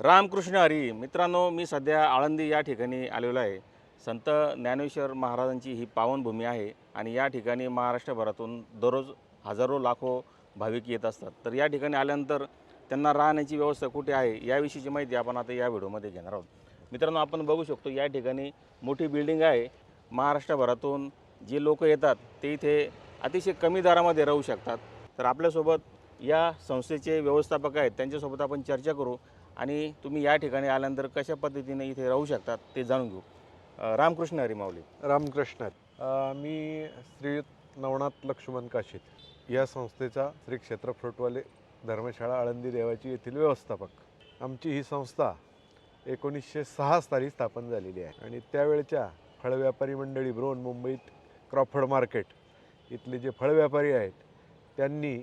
रामकृष्ण हरी. मित्रांनो मी सध्या आळंदी या ठिकाणी आलेलो आहे. संत ज्ञानेश्वर महाराजांची ही पावनभूमी आहे आणि या ठिकाणी महाराष्ट्रभरातून दररोज हजारो लाखो भाविक येत असतात. तर या ठिकाणी आल्यानंतर त्यांना राहण्याची व्यवस्था कुठे आहे याविषयीची माहिती आपण आता या व्हिडिओमध्ये घेणार आहोत. मित्रांनो आपण बघू शकतो या ठिकाणी मोठी बिल्डिंग आहे. महाराष्ट्रभरातून जे लोक येतात ते इथे अतिशय कमी दरामध्ये राहू शकतात. तर आपल्यासोबत या संस्थेचे व्यवस्थापक आहेत. त्यांच्यासोबत आपण चर्चा करू. आणि तुम्ही या ठिकाणी आल्यानंतर कशा पद्धतीने इथे राहू शकतात ते जाणून घेऊ. रामकृष्ण हरी माऊली. रामकृष्ण मी श्री नवनाथ लक्ष्मण काशीत या संस्थेचा श्री क्षेत्र फ्रुटवाले धर्मशाळा आळंदी देवाची येथील व्यवस्थापक. आमची ही संस्था एकोणीसशे सहा साली स्थापन झालेली आहे आणि त्यावेळच्या फळ व्यापारी मंडळी ब्रोन मुंबईत क्रॉफर्ड मार्केट इथले जे फळ व्यापारी आहेत त्यांनी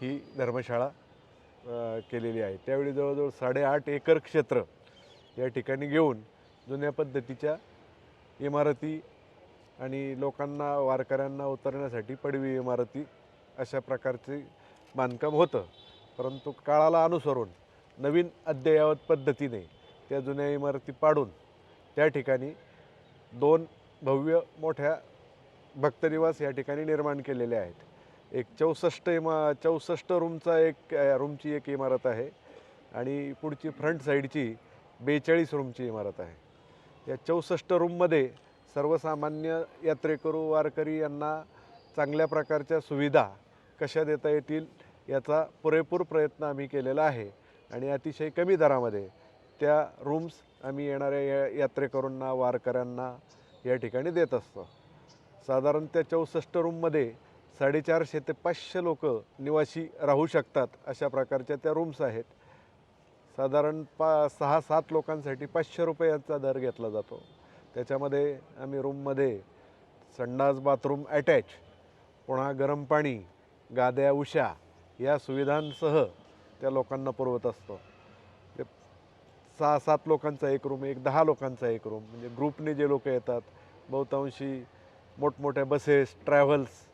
ही धर्मशाळा केलेली आहे. त्यावेळी जवळजवळ साडेआठ एकर क्षेत्र या ठिकाणी घेऊन जुन्या पद्धतीच्या इमारती आणि लोकांना वारकऱ्यांना उतरण्यासाठी पडवी इमारती अशा प्रकारचे बांधकाम होतं. परंतु काळाला अनुसरून नवीन अद्ययावत पद्धतीने त्या जुन्या इमारती पाडून त्या ठिकाणी दोन भव्य मोठ्या भक्तनिवास या ठिकाणी निर्माण केलेले आहेत. एक चौसष्ट इमा चौसष्ट रूमचा एक रूमची एक इमारत आहे. आणि पुढची फ्रंट साईडची बेचाळीस रूमची इमारत आहे. या चौसष्ट रूममध्ये सर्वसामान्य यात्रेकरू वारकरी यांना चांगल्या प्रकारच्या सुविधा कशा देता येतील याचा पुरेपूर प्रयत्न आम्ही केलेला आहे. आणि अतिशय कमी दरामध्ये त्या रूम्स आम्ही येणाऱ्या या यात्रेकरूंना वारकऱ्यांना या ठिकाणी देत असतो. साधारण त्या चौसष्ट रूममध्ये साडेचारशे ते पाचशे लोक निवासी राहू शकतात अशा प्रकारच्या त्या रूम्स आहेत. साधारण पा सहा सात लोकांसाठी पाचशे रुपयाचा दर घेतला जातो. त्याच्यामध्ये आम्ही रूममध्ये संडास बाथरूम अटॅच पुन्हा गरम पाणी गाद्या उशा या सुविधांसह त्या लोकांना पुरवत असतो. ते सहा सात लोकांचा एक रूम एक दहा लोकांचा एक रूम म्हणजे ग्रुपने जे लोक येतात बहुतांशी मोठमोठ्या बसेस ट्रॅव्हल्स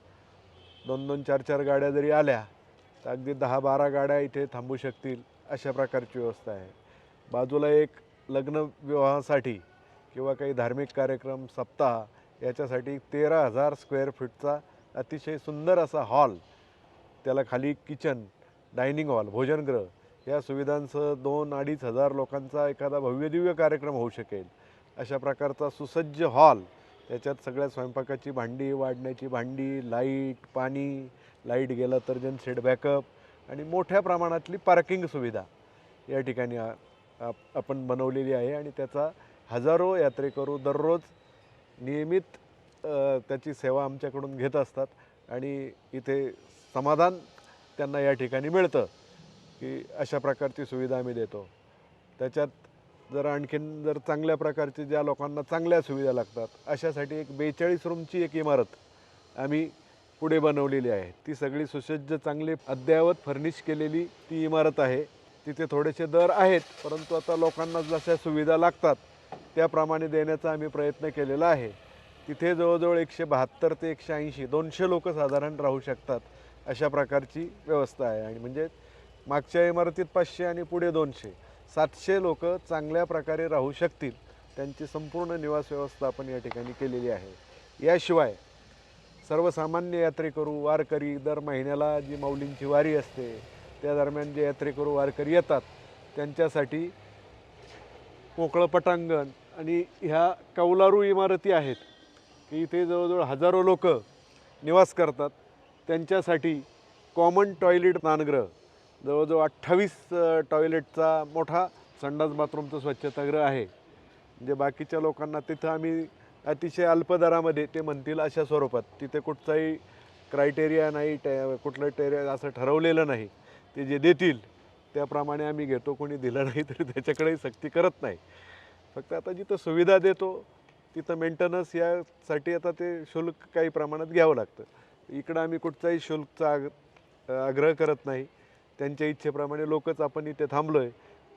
दोन दोन चार चार गाड्या जरी आल्या तर अगदी दहा बारा गाड्या इथे थांबू शकतील अशा प्रकारची व्यवस्था आहे. बाजूला एक लग्न विवाहासाठी किंवा काही धार्मिक कार्यक्रम सप्ताह याच्यासाठी तेरा हजार स्क्वेअर फीटचा अतिशय सुंदर असा हॉल त्याला खाली किचन डायनिंग हॉल भोजनगृह या सुविधांसह दोन अडीच हजार लोकांचा एखादा भव्यदिव्य कार्यक्रम होऊ शकेल. अशा प्रकारचा सुसज्ज हॉल त्याच्यात सगळ्या स्वयंपाकाची भांडी वाढण्याची भांडी लाइट पाणी लाइट गेलं तर जनसेट बॅकअप आणि मोठ्या प्रमाणातली पार्किंग सुविधा या ठिकाणी आप- आपण बनवलेली आहे आणि त्याचा हजारो यात्रेकरू दररोज नियमित त्याची सेवा आमच्याकडून घेत असतात आणि इथे समाधान त्यांना या ठिकाणी मिळतं की अशा प्रकारची सुविधा आम्ही देतो. त्याच्यात जर आणखीन जर चांगल्या प्रकारचे ज्या लोकांना चांगल्या सुविधा लागतात अशासाठी एक बेचाळीस रूमची एक इमारत आम्ही पुढे बनवलेली आहे. ती सगळी सुसज्ज चांगली अद्ययावत फर्निश केलेली ती इमारत आहे. तिथे थोडेसे दर आहेत परंतु आता लोकांना जशा सुविधा लागतात त्याप्रमाणे देण्याचा आम्ही प्रयत्न केलेला आहे. तिथे जवळजवळ एकशे बहात्तर ते एकशे ऐंशी दोनशे लोक साधारण राहू शकतात अशा प्रकारची व्यवस्था आहे. आणि म्हणजे मागच्या इमारतीत पाचशे आणि पुढे दोनशे. सातशे लोक चांगल्या प्रकारे राहू शकतील. त्यांची संपूर्ण निवास व्यवस्था आपण या ठिकाणी केलेली आहे. याशिवाय सर्वसामान्य यात्रेकरू वारकरी दर महिन्याला जी माऊलींची वारी असते त्या दरम्यान जे यात्रेकरू वारकरी येतात त्यांच्यासाठी मोकळं पटांगण आणि ह्या कौलारू इमारती आहेत की इथे जवळजवळ हजारो लोक निवास करतात. त्यांच्यासाठी कॉमन टॉयलेट नानग्रह जवळजवळ अठ्ठावीस टॉयलेटचा मोठा संडास बाथरूमचं स्वच्छतागृह आहे. म्हणजे बाकीच्या लोकांना तिथं आम्ही अतिशय अल्प दरामध्ये ते म्हणतील अशा स्वरूपात. तिथे कुठचाही क्रायटेरिया नाही टे कुठलं टेरिया असं ठरवलेलं नाही. ते जे देतील त्याप्रमाणे आम्ही घेतो. कोणी दिलं नाही तरी त्याच्याकडेही सक्ती करत नाही. फक्त आता जिथं सुविधा देतो तिथं मेंटेनन्स यासाठी आता ते शुल्क काही प्रमाणात घ्यावं लागतं. इकडं आम्ही कुठचाही शुल्कचा आग आग्रह करत नाही. त्यांच्या इच्छेप्रमाणे लोकच आपण इथे थांबलो आहे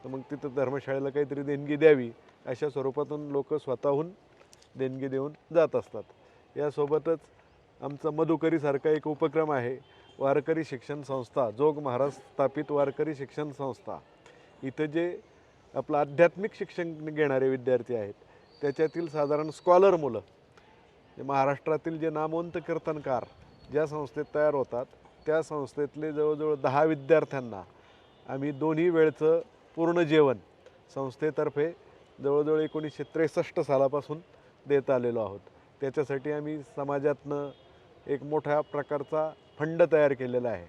तर मग तिथं धर्मशाळेला काहीतरी देणगी द्यावी अशा स्वरूपातून लोक स्वतःहून देणगी देऊन जात असतात. यासोबतच आमचा मधुकरीसारखा एक उपक्रम आहे. वारकरी शिक्षण संस्था जोग महाराज स्थापित वारकरी शिक्षण संस्था. इथं जे आपलं आध्यात्मिक शिक्षण घेणारे विद्यार्थी आहेत त्याच्यातील साधारण स्कॉलर मुलं महाराष्ट्रातील जे नामवंत कीर्तनकार ज्या संस्थेत तयार होतात त्या संस्थेतले जवळजवळ दहा विद्यार्थ्यांना आम्ही दोन्ही वेळचं पूर्ण जेवण संस्थेतर्फे जवळजवळ एकोणीसशे त्रेसष्ट सालापासून देत आलेलो आहोत. त्याच्यासाठी आम्ही समाजातनं एक मोठ्या प्रकारचा फंड तयार केलेला आहे.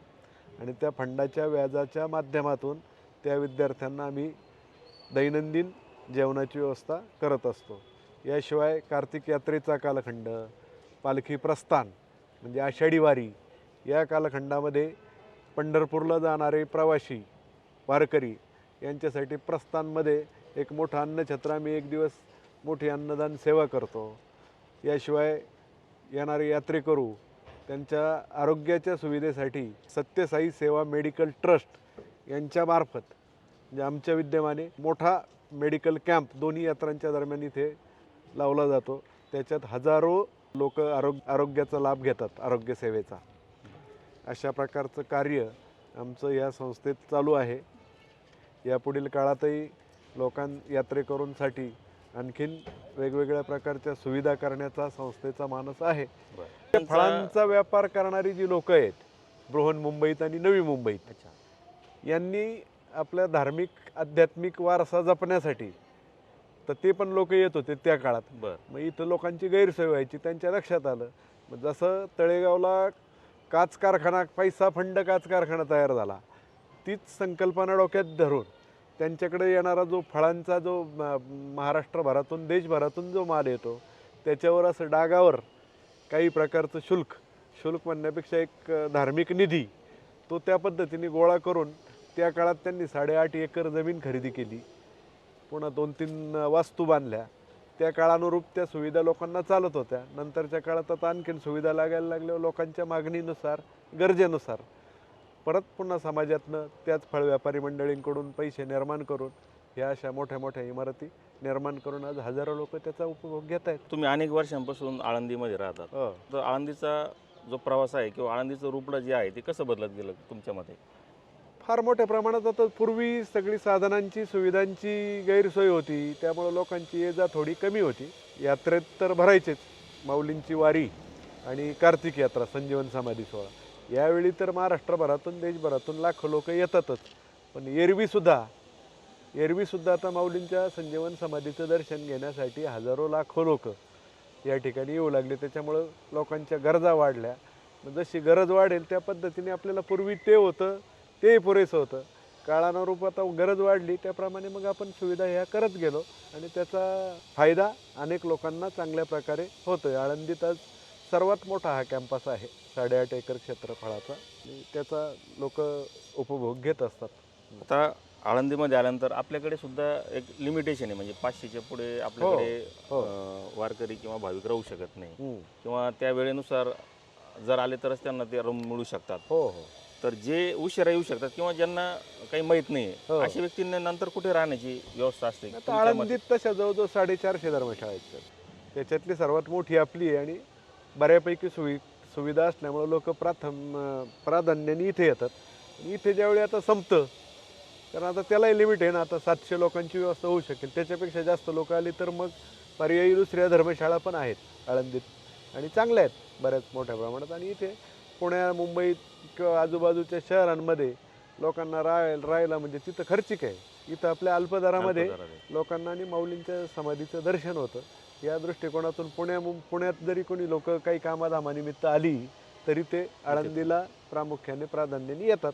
आणि त्या फंडाच्या व्याजाच्या माध्यमातून त्या विद्यार्थ्यांना आम्ही दैनंदिन जेवणाची व्यवस्था करत असतो. याशिवाय कार्तिक यात्रेचा कालखंड पालखी प्रस्थान म्हणजे आषाढी वारी या कालखंडामध्ये पंढरपूरला जाणारे प्रवासी वारकरी यांच्यासाठी प्रस्थानमध्ये एक मोठा अन्नछत्र. आम्ही एक दिवस मोठी अन्नदान सेवा करतो. याशिवाय येणारे यात्रेकरू त्यांच्या आरोग्याच्या सुविधेसाठी सत्यसाई सेवा मेडिकल ट्रस्ट यांच्यामार्फत म्हणजे आमच्या विद्यमाने मोठा मेडिकल कॅम्प दोन्ही यात्रांच्या दरम्यान इथे लावला जातो. त्याच्यात हजारो लोक आरोग्य आरोग्याचा लाभ घेतात आरोग्यसेवेचा अशा प्रकारचं कार्य आमचं या संस्थेत चालू आहे. यापुढील काळातही लोकां यात्रेकरूंसाठी आणखीन वेगवेगळ्या प्रकारच्या सुविधा करण्याचा संस्थेचा मानस आहे. फळांचा व्यापार करणारी जी लोक आहेत बृहन मुंबईत आणि नवी मुंबईत यांनी आपल्या धार्मिक आध्यात्मिक वारसा जपण्यासाठी तर ते पण लोक येत होते त्या काळात. बर. मग इथं लोकांची गैरसोय व्हायची त्यांच्या लक्षात आलं. मग जसं तळेगावला काच कारखाना पैसा फंड काच कारखाना तयार झाला. तीच संकल्पना डोक्यात धरून त्यांच्याकडे येणारा जो फळांचा जो म- महाराष्ट्रभरातून देशभरातून जो माल येतो त्याच्यावर असं डागावर काही प्रकारचं शुल्क शुल्क म्हणण्यापेक्षा एक धार्मिक निधी तो त्या पद्धतीने गोळा करून त्या काळात त्यांनी साडेआठ एकर जमीन खरेदी केली. पुन्हा दोन तीन वास्तू बांधल्या. त्या काळानुरूप त्या सुविधा लोकांना चालत होत्या. नंतरच्या काळात आता आणखीन सुविधा लागायला लागल्यावर लोकांच्या मागणीनुसार गरजेनुसार. परत पुन्हा समाजातनं त्याच फळ व्यापारी मंडळींकडून पैसे निर्माण करून ह्या अशा मोठ्या मोठ्या इमारती निर्माण करून आज हजारो लोक त्याचा उपभोग घेत आहेत. तुम्ही अनेक वर्षांपासून आळंदीमध्ये राहतात. हो. तर आळंदीचा जो प्रवास आहे किंवा आळंदीचं रूपडं जे आहे ते कसं बदलत गेलं तुमच्या मते फार मोठ्या प्रमाणात आता पूर्वी सगळी साधनांची सुविधांची गैरसोय होती. त्यामुळं लोकांची ये जा थोडी कमी होती. यात्रेत तर भरायचेच. माऊलींची वारी आणि कार्तिक यात्रा संजीवन समाधी सोहळा. यावेळी तर महाराष्ट्रभरातून देशभरातून लाखो लोक येतातच. पण एरवीसुद्धा एरवीसुद्धा आता माऊलींच्या संजीवन समाधीचं दर्शन घेण्यासाठी हजारो लाखो लोक या ठिकाणी येऊ लागले. त्याच्यामुळं लोकांच्या गरजा वाढल्या. जशी गरज वाढेल त्या पद्धतीने आपल्याला पूर्वी ते होतं. तेही पुरेसं होतं. काळानुरूप आता गरज वाढली त्याप्रमाणे मग आपण सुविधा ह्या करत गेलो आणि त्याचा फायदा अनेक लोकांना चांगल्या प्रकारे होतोय. आळंदीत आज सर्वात मोठा हा कॅम्पस आहे साडेआठ एकर क्षेत्रफळाचा. त्याचा लोक उपभोग घेत असतात. आता आळंदीमध्ये आल्यानंतर आपल्याकडे सुद्धा एक लिमिटेशन आहे म्हणजे पाचशेच्या पुढे आपल्याकडे हो. अं, वारकरी किंवा भाविक राहू शकत नाही. किंवा त्या वेळेनुसार जर आले तरच त्यांना ते रूम मिळू शकतात. हो हो. तर जे उशिरा येऊ शकतात किंवा ज्यांना काही माहीत नाही हो. अशा व्यक्तींना नंतर कुठे राहण्याची व्यवस्था असते? आता तुमच्या मते? आळंदीत तशा जवळजवळ साडेचारशे धर्मशाळा आहेत सर. त्याच्यातली सर्वात मोठी आपली आहे आणि बऱ्यापैकी सुवि सुविधा असल्यामुळं लोक प्राथम अं, प्राधान्याने इथे येतात. आणि इथे ज्यावेळी आता संपतं कारण आता त्यालाही लिमिट आहे ना आता सातशे लोकांची व्यवस्था होऊ शकेल. त्याच्यापेक्षा जास्त लोक आली तर मग पर्यायी दुसऱ्या धर्मशाळा पण आहेत आळंदीत. आणि चांगल्या आहेत बऱ्याच मोठ्या प्रमाणात. आणि इथे पुण्या मुंबईत किंवा आजूबाजूच्या शहरांमध्ये लोकांना राहायला राहायला म्हणजे तिथं खर्चिक आहे. इथं आपल्या अल्पदरामध्ये अल्पदरामध्ये. लोकांना आणि माऊलींच्या समाधीचं दर्शन होतं. या दृष्टिकोनातून पुण्या पुण्यात जरी कोणी लोक काही कामाधामानिमित्त आली तरी ते आळंदीला प्रामुख्याने प्राधान्याने येतात.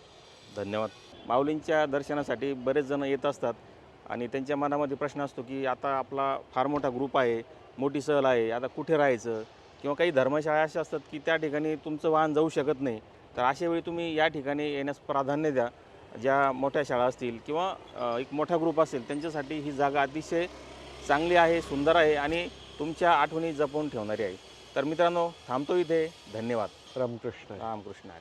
धन्यवाद. माऊलींच्या दर्शनासाठी बरेच जण येत असतात आणि त्यांच्या मनामध्ये प्रश्न असतो की आता आपला फार मोठा ग्रुप आहे मोठी सहल आहे आता कुठे राहायचं? किंवा काही धर्मशाळा अशा असतात की त्या ठिकाणी तुमचं वाहन जाऊ शकत नाही तर अशा वेळी तुम्ही या ठिकाणी येण्यास प्राधान्य द्या. ज्या मोठ्या शाळा असतील किंवा एक मोठा ग्रुप असेल त्यांच्यासाठी ही जागा अतिशय चांगली आहे सुंदर आहे आणि तुमच्या आठवणी जपवून ठेवणारी आहे. तर मित्रांनो थांबतो इथे. धन्यवाद. रामकृष्ण. रामकृष्ण.